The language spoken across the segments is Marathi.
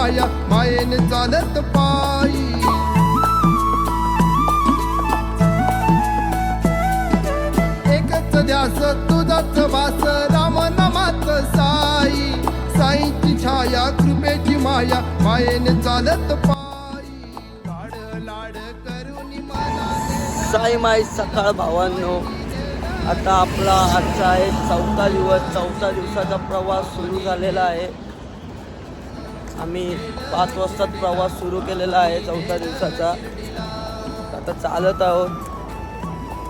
माया मायेने चालत पायी. एकच ध्यास तुझाच वास राम नमाच साई. साईची छाया कृपेची माया मायेने चालत पायी. लाड लाड करून साई माय सकाळ भावांनो आता आपला आजचा आहे चौथा दिवस चौथा दिवसाचा प्रवास सुरू झालेला आहे. आम्ही पाच वाजताच प्रवास सुरू केलेला आहे चौथ्या दिवसाचा. आता चालत आहोत.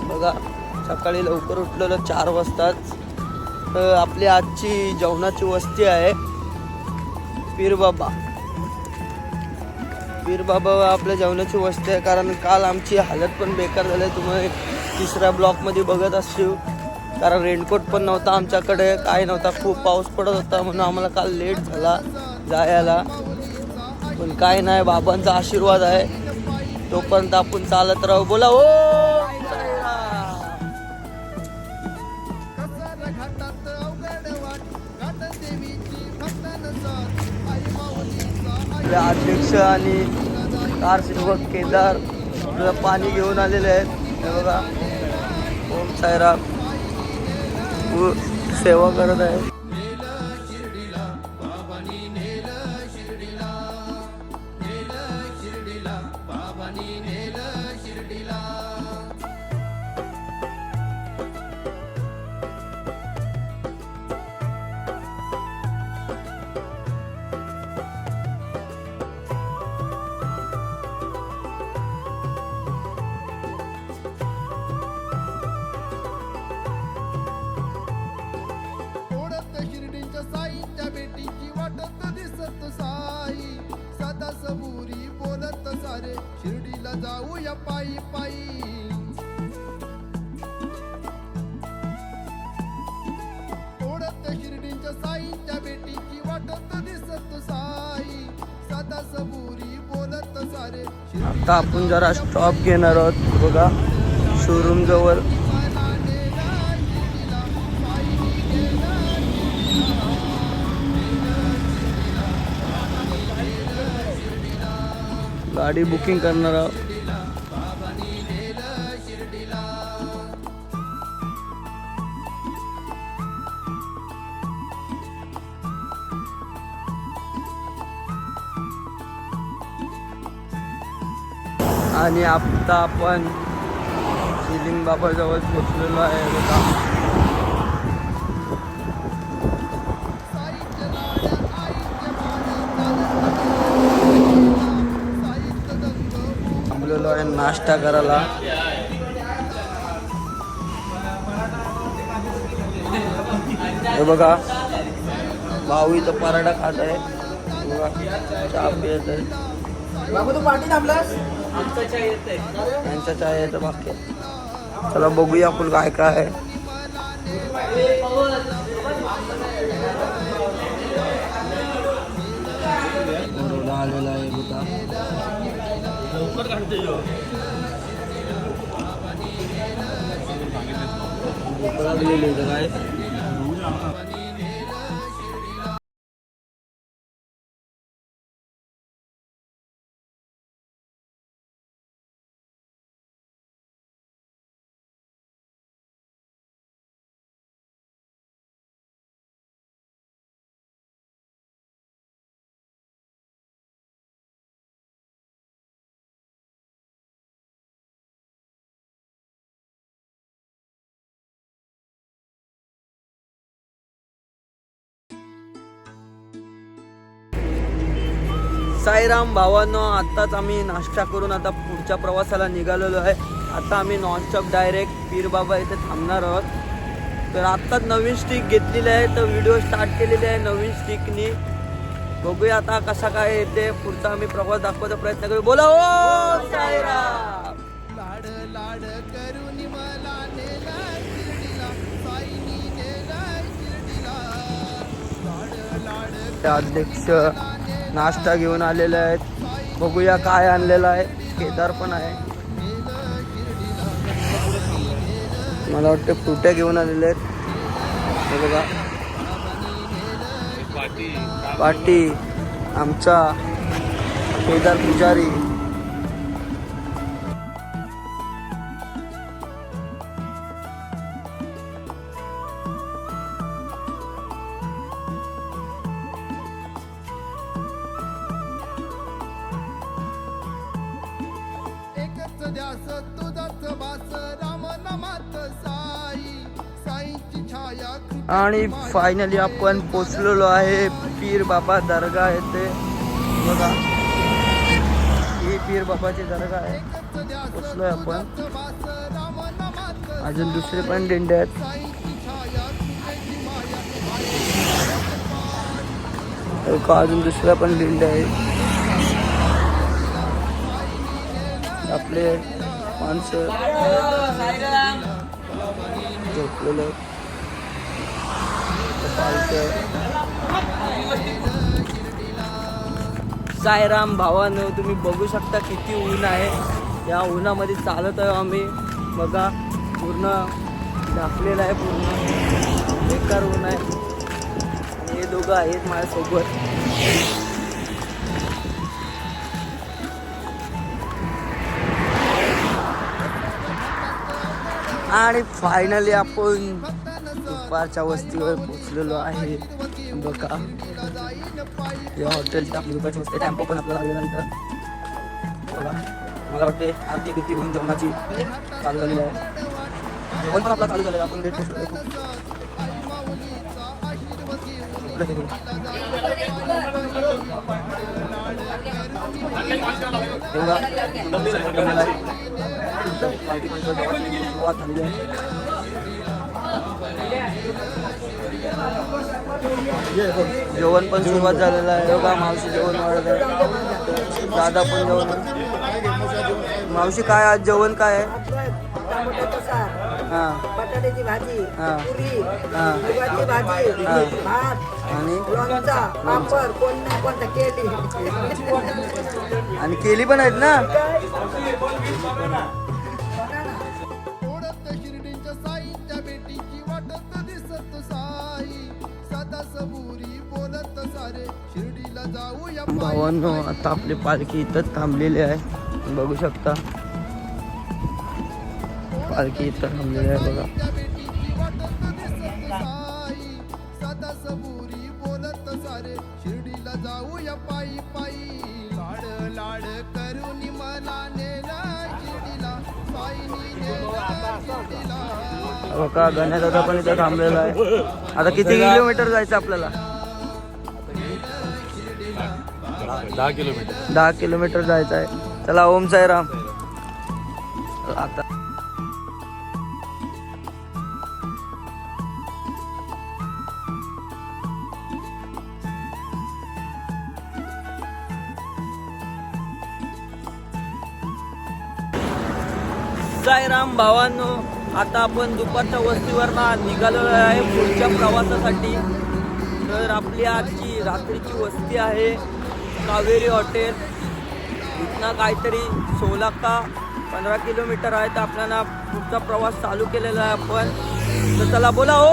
बघा सकाळी लवकर उठलेलं चार वाजताच. तर आपली आजची जेवणाची वस्ती आहे. पीरबाबा. पीरबाबा आपल्या जेवणाची वस्ती आहे कारण काल आमची हालत पण बेकार झाली तुम्ही तिसऱ्या ब्लॉकमध्ये बघत असशील. कारण रेनकोट पण नव्हता आमच्याकडे काय नव्हता. खूप पाऊस पडत होता म्हणून आम्हाला काल लेट झाला. जायला. पण काय नाही बाबांचा आशीर्वाद आहे. तोपर्यंत आपण चालत राहू. बोला ओ अध्यक्ष आणि कारसेवक केदार आपल्याला पाणी घेऊन आलेले आहेत. हे बघा. ओम साईराम. सेवा करत आहे जाऊया पायी पायी ओढत शिर्डींच्या साईच्या बेटीची वाटत दिसत साई. सदा सबुरी बोलत सारे. आता आपण जरा स्टॉप घेणार आहोत. बघा शोरूम जवळ. गाडी बुकिंग करणार आहोत. आणि आता आपण शिलिंग बाबाजवळ पोचलेलो आहे बघा. थांबलेलो आहे नाश्ता करायला. हे बघा भाऊ इथं पराठा खात आहे. बघा चहा पियत आहे. बाबा तू पाठी थांबलास? त्यांचा चहा यायचं बाकी आहे. चला बघूया आपण काय काय आहे. बरोडा आलेला आहे बघा. भूक लागलेली आहे का काय साईराम भावांनो आत्ताच आम्ही नाश्ता करून आता पुढच्या प्रवासाला निघालेलो आहे. आता आम्ही नॉनस्टॉप डायरेक्ट पीर बाबा इथे थांबणार आहोत. तर आत्ताच नवीन स्टिक घेतलेली आहे तर व्हिडिओ स्टार्ट केलेली आहे नवीन स्टिकनी बघूया आता कसा काय येते. पुढचा आम्ही प्रवास दाखवायचा प्रयत्न करू. बोला ओ साईराम! लाड लाड करून मला नेला शिर्डीला. साईनी नेला शिर्डीला. लाड लाड ते अध्यक्ष नाश्ता घेऊन आलेले आहेत. बघूया काय आणलेलं आहे. केदार पण आहे. मला वाटतं फ्रुट्या घेऊन आलेले आहेत. हे बघा. पाटी आमचा केदार पुजारी. आणि फायनली आपण पोचलेलो आहे. पीर बाबा दर्गा येथे. बघा. ही पीर बाबाची दर्गा आहे. पोचलो पोचलोय आपण. अजून दुसरे पण दिंडे आहेत. अजून दुसऱ्या पण दिंडे आहेत आपले माणसं झोपलेलं सायराम पालख्या. तुम्ही बघू शकता किती ऊन आहे. या उन्हामध्ये चालत आहे आम्ही. बघा पूर्ण झाकलेलं आहे पूर्ण. बेकार ऊन आहे. हे दोघं आहेत माझ्यासोबत. आणि फायनली आपण दुपारच्या वस्तीवर पोचलेलो आहे. बघा. या हॉटेलच्या आपली दुपारची वस्ती टॅम्पो पण आपल्याला लागल्यानंतर बघा. मला वाटते आरती किती होऊन जेवणाची चालू झालेली आहे. जेवण पण आपला चालू झालेलं आपण लेट पोचलो तेवढा सुरुवात आहे. जेवण पण सुरुवात झालेलं आहे. बघा मावशी जेवण वाढत आहे. दादा पण जेवण मावशी काय आज जेवण काय आहे? बटाट्याची भाजी पुरी मुगाची भाजी भात आणि? लोणचा पापड कोण कोणता केली आणि केली पण आहेत ना? भावांनो आता आपली पालखी इथं थांबलेली आहे. बघू शकता. पालखी इथं थांबलेली आहे बघा. त्या भेटीची वाटत दिसत साई सदा सबुरी बोलत सारे शिर्डीला जाऊया पायी पायी लाड लाड करून मला नेला शिर्डीला साईनी नेला शिर्डीला बघा गण्या दादा पण इथं थांबलेला आहे. आता किती किलोमीटर जायचं आपल्याला? दहा किलोमीटर. दहा किलोमीटर जायचं आहे. चला ओम साईराम. आता साईराम भावांनो आता आपण दुपारच्या वस्तीवर ना निघालेलो आहे पुढच्या प्रवासासाठी. तर आपली आजची रात्रीची वस्ती आहे. कावेरी हॉटेल. इथनं काहीतरी सोळा का पंधरा किलोमीटर आहे. तर आपल्याला पुढचा प्रवास चालू केलेला आहे आपण. तर चला बोला हो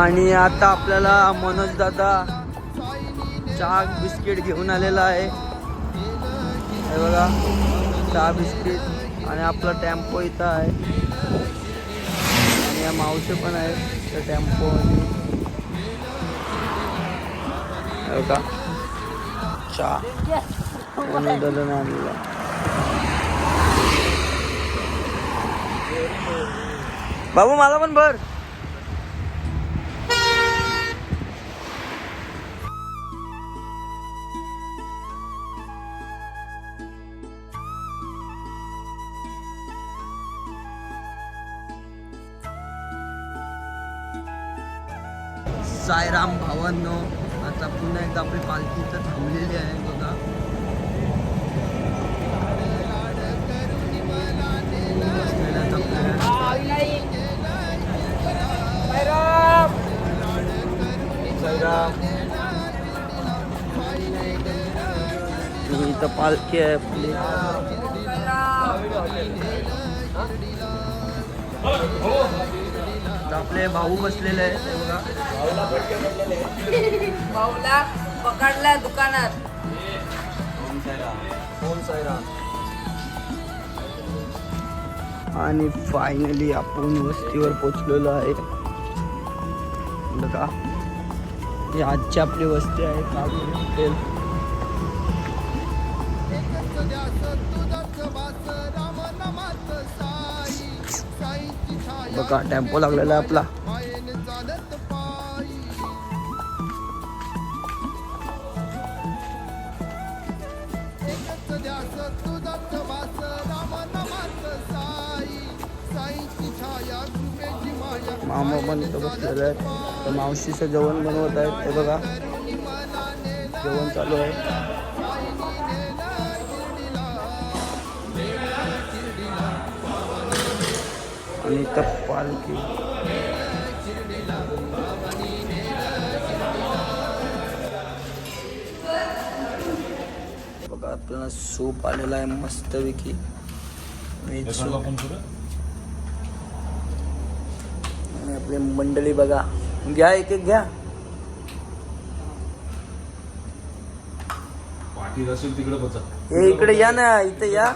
आणि आता आपल्याला मनोज दादा चहा बिस्किट घेऊन आलेला आहे. हे बघा चहा बिस्किट आणि आपला टेम्पो इथं आहे. आणि या मावशी पण आहेत त्या टेम्पो का बघा. चहा. मनोज दादाने आणलेला बाबू मला पण भर. सायराम भावांनो आता पुन्हा एकदा आपली पालखी इथं थांबलेली आहे बघा. ही इथं पालखी आहे आपली. आपले भाऊ बसलेले बघा. भाऊला पकडला दुकानात. आणि फायनली आपण वस्तीवर पोचलेलो आहे. बघा. ही आजची आपली वस्ती आहे कावेरी हॉटेल बघा टेम्पो लागलेला आहे आपला. मामा पण इथं बसलेले आहेत. तर मावशीचं जेवण बनवत आहेत. ते बघा. जेवण चालू आहे. आणि इथं पालखी बघा आपल्याला सूप आलेला आहे मस्तपैकी. व्हेज सूप आणि आपली मंडळी बघा. घ्या एक एक घ्या हे इकडे या ना इथे या.